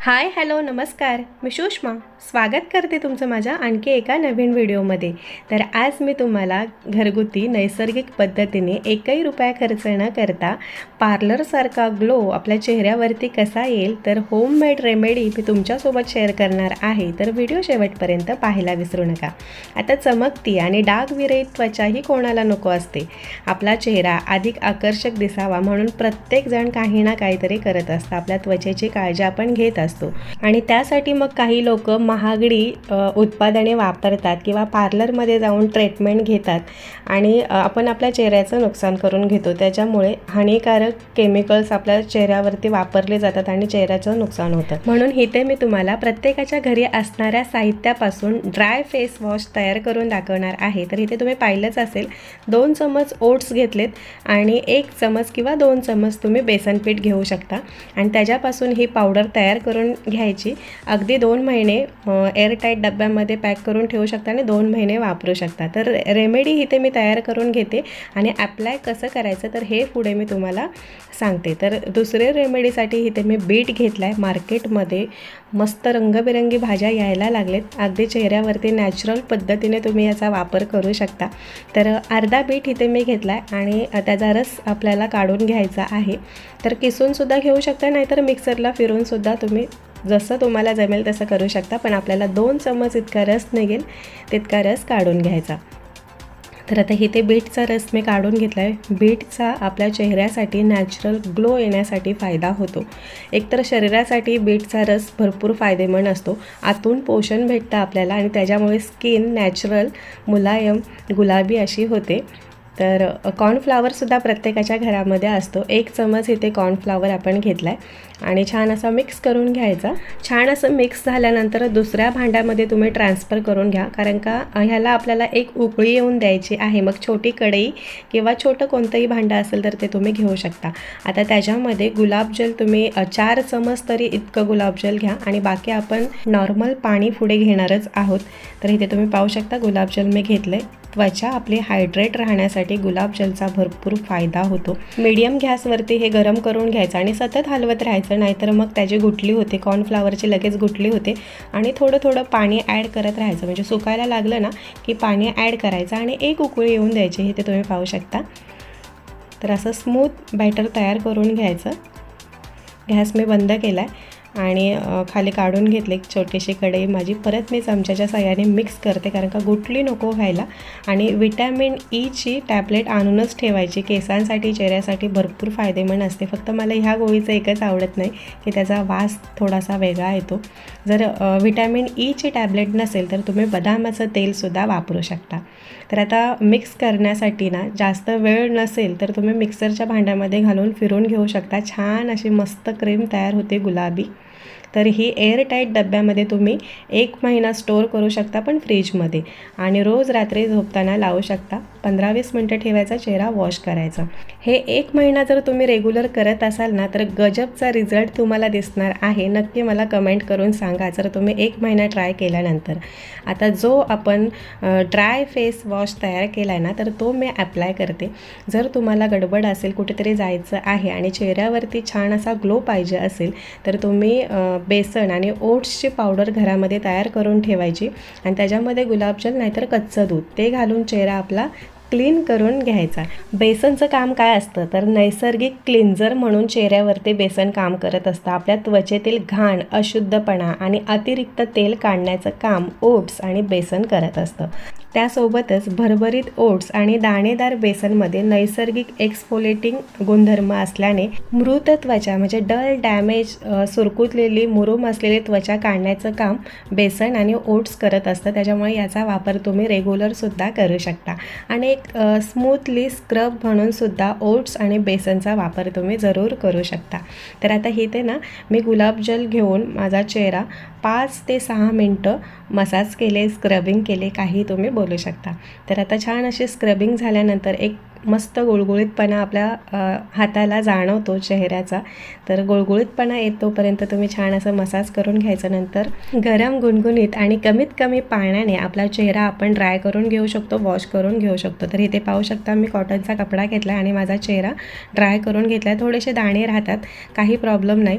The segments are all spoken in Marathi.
हाय हॅलो नमस्कार. मी सुषमा. स्वागत करते तुमचं माझ्या आणखी एका नवीन व्हिडिओमध्ये. तर आज मी तुम्हाला घरगुती नैसर्गिक पद्धतीने एकही रुपया खर्च न करता पार्लरसारखा ग्लो आपल्या चेहऱ्यावरती कसा येईल तर होममेड रेमेडी मी तुमच्यासोबत शेअर करणार आहे. तर व्हिडिओ शेवटपर्यंत पाहायला विसरू नका. आता चमकती आणि डाग विरहित त्वचाही कोणाला नको असते. आपला चेहरा अधिक आकर्षक दिसावा म्हणून प्रत्येकजण काही ना काहीतरी करत असतं. आपल्या त्वचेची काळजी आपण घेत असतो. आणि त्यासाठी मग काही लोक महागडी उत्पादने वापरतात किंवा पार्लरमध्ये जाऊन ट्रीटमेंट घेतात आणि आपण आपल्या चेहऱ्याचं नुकसान करून घेतो. त्याच्यामुळे हानिकारक केमिकल्स आपल्या चेहऱ्यावरती वापरले जातात आणि चेहऱ्याचं नुकसान होतं. म्हणून इथे मी तुम्हाला प्रत्येकाच्या घरी असणाऱ्या साहित्यापासून ड्राय फेस वॉश तयार करून दाखवणार आहे. तर इथे तुम्ही पाहिलंच असेल दोन चमच ओट्स घेतलेत आणि एक चमच किंवा दोन चमच तुम्ही बेसन पीठ घेऊ शकता. आणि त्याच्यापासून ही पावडर तयार करून घ्यायची. अगदी दोन महिने एअरटाईट डब्यामध्ये पॅक करून ठेवू शकता आणि दोन महिने वापरू शकता. तर रेमेडी इथे मी तयार करून घेते आणि ॲप्लाय कसं करायचं तर हे पुढे मी तुम्हाला सांगते. तर दुसरे रेमेडीसाठी इथे मी बीट घेतला आहे मार्केटमध्ये मस्त रंगबिरंगी भाज्या यायला लागलेत. अगदी चेहऱ्यावरती नॅचरल पद्धतीने तुम्ही याचा वापर करू शकता. तर अर्धा बीट इथे मी घेतला आहे आणि त्याचा रस आपल्याला काढून घ्यायचा आहे. तर किसूनसुद्धा घेऊ शकता नाहीतर मिक्सरला फिरूनसुद्धा तुम्ही जसं तुम्हाला जमेल तसं करू शकता पण आपल्याला दोन चमच इतका रस निघेल तितका रस काढून घ्यायचा. तर आता इथे बीटचा रस मी काढून घेतला आहे बीटचा आपल्या चेहऱ्यासाठी नॅचरल ग्लो येण्यासाठी फायदा होतो. एकतर शरीरासाठी बीटचा रस भरपूर फायदेमंद असतो. आतून पोषण भेटतं आपल्याला आणि त्याच्यामुळे स्किन नॅचरल मुलायम गुलाबी अशी होते. तर कॉर्नफ्लावरसुद्धा प्रत्येकाच्या घरामध्ये असतो. एक चमच इथे कॉर्नफ्लावर आपण घेतला आहे आणि छान असा मिक्स करून घ्यायचा. छान असं मिक्स झाल्यानंतर दुसऱ्या भांड्यामध्ये तुम्ही ट्रान्सफर करून घ्या. कारण का ह्याला आपल्याला एक उकळी येऊन द्यायची आहे. मग छोटी कढई किंवा छोटं कोणतंही भांडं असेल तर ते तुम्ही घेऊ शकता. आता त्याच्यामध्ये गुलाबजल तुम्ही चार चमच तरी इतकं गुलाबजल घ्या. आणि बाकी आपण नॉर्मल पाणी पुढे घेणारच आहोत. तर इथे तुम्ही पाहू शकता गुलाबजल मी घेतलं आहे त्वचा आपली हायड्रेट राहण्यासाठी गुलाबजलचा भरपूर फायदा होतो. मीडियम गॅसवरती हे गरम करून घ्यायचं आणि सतत हलवत राहायचं नाहीतर मग त्याची गुटली होते कॉर्नफ्लावरची लगेच गुटली होते आणि थोडं थोडं पाणी ॲड करत राहायचं. म्हणजे सुकायला लागलं ना की पाणी ॲड करायचं आणि एक उकळी येऊन द्यायची हे ते तुम्ही पाहू शकता. तर असं स्मूथ बॅटर तयार करून घ्यायचं. गॅस मी बंद केला आहे आणि खाली काढून घेतले एक छोटीशी कढई माझी. परत मी चमच्याच्या सहाय्याने मिक्स करते कारण का गुटली नको व्हायला आणि विटॅमिन ईची टॅबलेट आणूनच ठेवायची. केसांसाठी चेहऱ्यासाठी भरपूर फायदेमंद असते. फक्त मला ह्या गोळीचं एकच आवडत नाही की त्याचा वास थोडासा वेगळा येतो. जर विटॅमिन ईची टॅबलेट नसेल तर तुम्ही बदामाचं तेलसुद्धा वापरू शकता. तर आता मिक्स करण्यासाठी ना जास्त वेळ नसेल तर तुम्ही मिक्सरच्या भांड्यामध्ये घालून फिरून घेऊ शकता. छान अशी मस्त क्रीम तयार होते गुलाबी. तर ही एअरटाईट डब्यामध्ये तुम्ही एक महिना स्टोअर करू शकता पण फ्रीजमध्ये आणि रोज रात्री झोपताना लावू शकता. पंधरा वीस मिनटं ठेवायचा चेहरा वॉश करायचा. हे एक महिना जर तुम्ही रेग्युलर करत असाल ना तर गजबचा रिझल्ट तुम्हाला दिसणार आहे. नक्की मला कमेंट करून सांगा जर तुम्ही एक महिना ट्राय केल्यानंतर. आता जो आपण ड्राय फेस वॉश तयार केला आहे ना तर तो मी ॲप्लाय करते. जर तुम्हाला गडबड असेल कुठेतरी जायचं आहे आणि चेहऱ्यावरती छान असा ग्लो पाहिजे असेल तर तुम्ही बेसन आणि ओट्सची पावडर घरामध्ये तयार करून ठेवायची आणि त्याच्यामध्ये गुलाबजल नाहीतर कच्चं दूध. ते घालून चेहरा आपला क्लीन करून घ्यायचा. बेसनचं काम काय असतं? तर नैसर्गिक क्लिन्झर म्हणून चेहऱ्यावरती बेसन काम करत असतं. आपल्या त्वचेतील घाण अशुद्धपणा आणि अतिरिक्त तेल काढण्याचं काम ओट्स आणि बेसन करत असतं. त्यासोबतच भरभरीत ओट्स आणि दाणेदार बेसनमध्ये नैसर्गिक एक्सफोलेटिंग गुणधर्म असल्याने मृत त्वचा म्हणजे डल डॅमेज सुरकुतलेली मुरुम असलेली त्वचा काढण्याचं काम बेसन आणि ओट्स करत असतं. त्याच्यामुळे याचा वापर तुम्ही रेग्युलरसुद्धा करू शकता. आणि एक स्मूथली स्क्रब म्हणूनसुद्धा ओट्स आणि बेसनचा वापर तुम्ही जरूर करू शकता. तर आता इथे ना मी गुलाबजल घेऊन माझा चेहरा पाच ते सहा मिनटं मसाज केले स्क्रबिंग केले काही तुम्ही बोलू शकता. तर आता छान अशी स्क्रबिंग झाल्यानंतर एक मस्त गुळगुळीतपणा आपल्या हाताला जाणवतो चेहऱ्याचा. तर गुळगुळीतपणा येतोपर्यंत तुम्ही छान असं मसाज करून घ्यायचं. नंतर गरम गुणगुणीत आणि कमीत कमी पाण्याने आपला चेहरा आपण ड्राय करून घेऊ शकतो वॉश करून घेऊ शकतो. तर इथे पाहू शकता मी कॉटनचा कपडा घेतला आणि माझा चेहरा ड्राय करून घेतला थोडेसे दाणे राहतात काही प्रॉब्लेम नाही.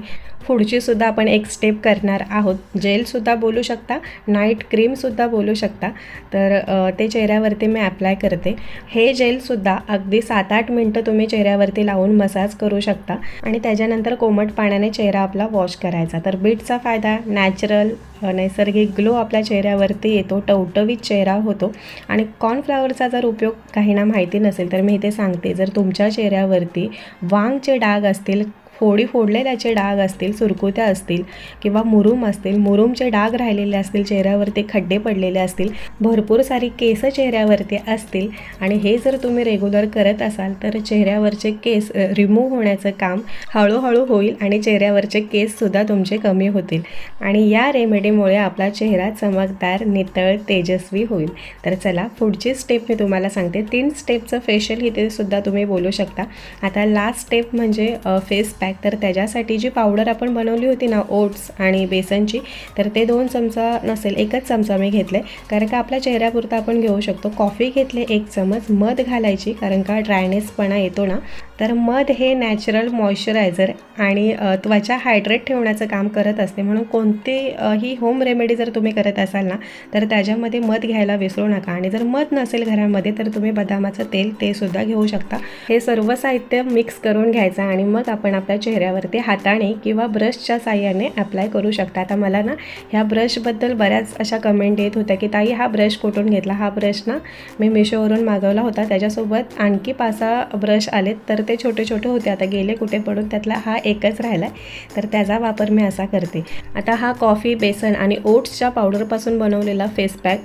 पुढचीसुद्धा आपण एक स्टेप करणार आहोत. जेलसुद्धा बोलू शकता नाईट क्रीमसुद्धा बोलू शकता. तर ते चेहऱ्यावरती मी अप्लाय करते. हे जेलसुद्धा अगदी सात आठ मिनटं तुम्ही चेहऱ्यावरती लावून मसाज करू शकता आणि त्याच्यानंतर कोमट पाण्याने चेहरा आपला वॉश करायचा. तर बीटचा फायदा नॅचरल नैसर्गिक ग्लो आपल्या चेहऱ्यावरती येतो टवटवीत चेहरा होतो आणि कॉर्नफ्लावरचा जर उपयोग काहींना माहिती नसेल तर मी इथे सांगते. जर तुमच्या चेहऱ्यावरती वांगचे डाग असतील फोडी फोडलेल्याचे डाग असतील सुरकुत्या असतील किंवा मुरूम असतील मुरूमचे डाग राहिलेले असतील चेहऱ्यावरती खड्डे पडलेले असतील भरपूर सारी केस चेहऱ्यावरती असतील आणि हे जर तुम्ही रेग्युलर करत असाल तर चेहऱ्यावरचे केस रिमूव्ह होण्याचं काम हळूहळू होईल आणि चेहऱ्यावरचे केससुद्धा तुमचे कमी होतील. आणि या रेमेडीमुळे आपला चेहरा चमकदार नितळ तेजस्वी होईल. तर चला पुढची स्टेप मी तुम्हाला सांगते. तीन स्टेपचं फेशियल इथे सुद्धा तुम्ही बोलू शकता. आता लास्ट स्टेप म्हणजे फेस पॅक तर त्याच्यासाठी जी पावडर आपण बनवली होती ना ओट्स आणि बेसनची तर ते दोन चमचा नसेल एकच चमचा मी घेतले. कारण का आपल्या चेहऱ्यापुरता आपण घेऊ शकतो. कॉफी घेतले एक चमच मध घालायची कारण का ड्रायनेसपणा येतो ना. तर मध हे नॅचरल मॉइश्चरायझर आणि त्वचा हायड्रेट ठेवण्याचं काम करत असते. म्हणून कोणतेही ही होम रेमेडी जर तुम्ही करत असाल ना तर त्याच्यामध्ये मध घ्यायला विसरू नका. आणि जर मध नसेल घरामध्ये तर तुम्ही बदामाचं तेल ते सुद्धा घेऊ शकता. हे सर्व साहित्य मिक्स करून घ्यायचं आणि मग आपण आपल्या चेहऱ्यावरती हाताने किंवा ब्रशच्या साह्याने अप्लाय करू शकता. आता मला ना ह्या ब्रशबद्दल बऱ्याच अशा कमेंट येत होत्या की ताई हा ब्रश कुठून घेतला? हा ब्रश ना मी मिशोवरून मागवला होता. त्याच्यासोबत आणखी पाच सहा ब्रश आलेत. तर ते छोटे छोटे होते. आता गेले कुठे पडून त्यातला हा एकच राहिला आहे तर त्याचा वापर मी असा करते. आता हा कॉफी बेसन आणि ओट्सच्या पावडरपासून बनवलेला फेस पॅक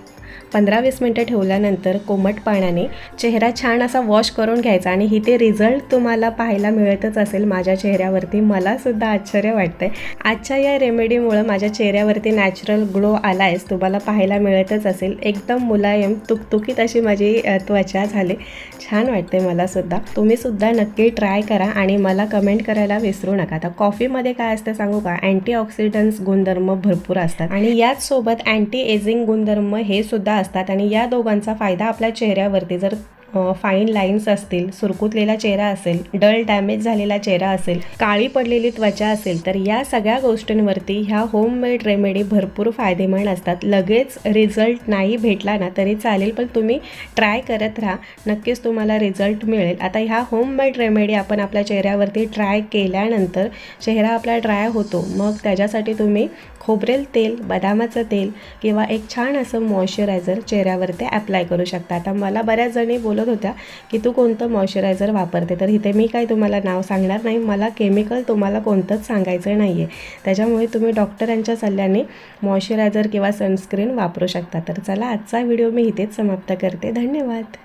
पंधरा वीस मिनटं ठेवल्यानंतर कोमट पाण्याने चेहरा छान असा वॉश करून घ्यायचा आणि इथे रिझल्ट तुम्हाला पाहायला मिळतच असेल माझ्या चेहऱ्यावरती. मलासुद्धा आश्चर्य वाटतंय. आजच्या या रेमेडीमुळं माझ्या चेहऱ्यावरती नॅचरल ग्लो आला आहेस तुम्हाला पाहायला मिळतच असेल. एकदम मुलायम तुकतुकीत अशी माझी त्वचा झाली. छान वाटते मला सुद्धा. नक्की ट्राय करा आणि मला कमेंट करायला विसरू नका. आता कॉफीमध्ये काय असतं सांगू का? अँटीऑक्सिडंट्स गुणधर्म भरपूर असतात. आणि याचसोबत अँटी एजिंग गुणधर्म हे सुद्धा असतात आणि या दोघांचा फायदा आपल्या चेहऱ्यावरती जर फाईन लाईन्स असतील सुरकुतलेला चेहरा असेल डल डॅमेज झालेला चेहरा असेल काळी पडलेली त्वचा असेल तर या सगळ्या गोष्टींवरती ह्या होममेड रेमेडी भरपूर फायदेमंद असतात. लगेच रिझल्ट नाही भेटला ना तरी चालेल पण तुम्ही ट्राय करत राहा. नक्कीच तुम्हाला रिझल्ट मिळेल. आता ह्या होममेड रेमेडी आपण आपल्या चेहऱ्यावरती ट्राय केल्यानंतर चेहरा आपला ड्राय होतो. मग त्याच्यासाठी तुम्ही खोबरेल तेल बदामाचं तेल किंवा एक छान असं मॉइश्चरायझर चेहऱ्यावरती अप्लाय करू शकता. आता मला बऱ्याच जणी बोलत बोलत होत्या की तू कोणतं मॉइश्चरायझर वापरते? तर इथे मी काय तुम्हाला नाव सांगणार नाही. मला केमिकल तुम्हाला कोणतंच सांगायचं नाही आहे त्याच्यामुळे तुम्ही डॉक्टरांच्या सल्ल्याने मॉइश्चरायझर किंवा सनस्क्रीन वापरू शकता. तर चला आजचा व्हिडिओ मी इथेच समाप्त करते. धन्यवाद.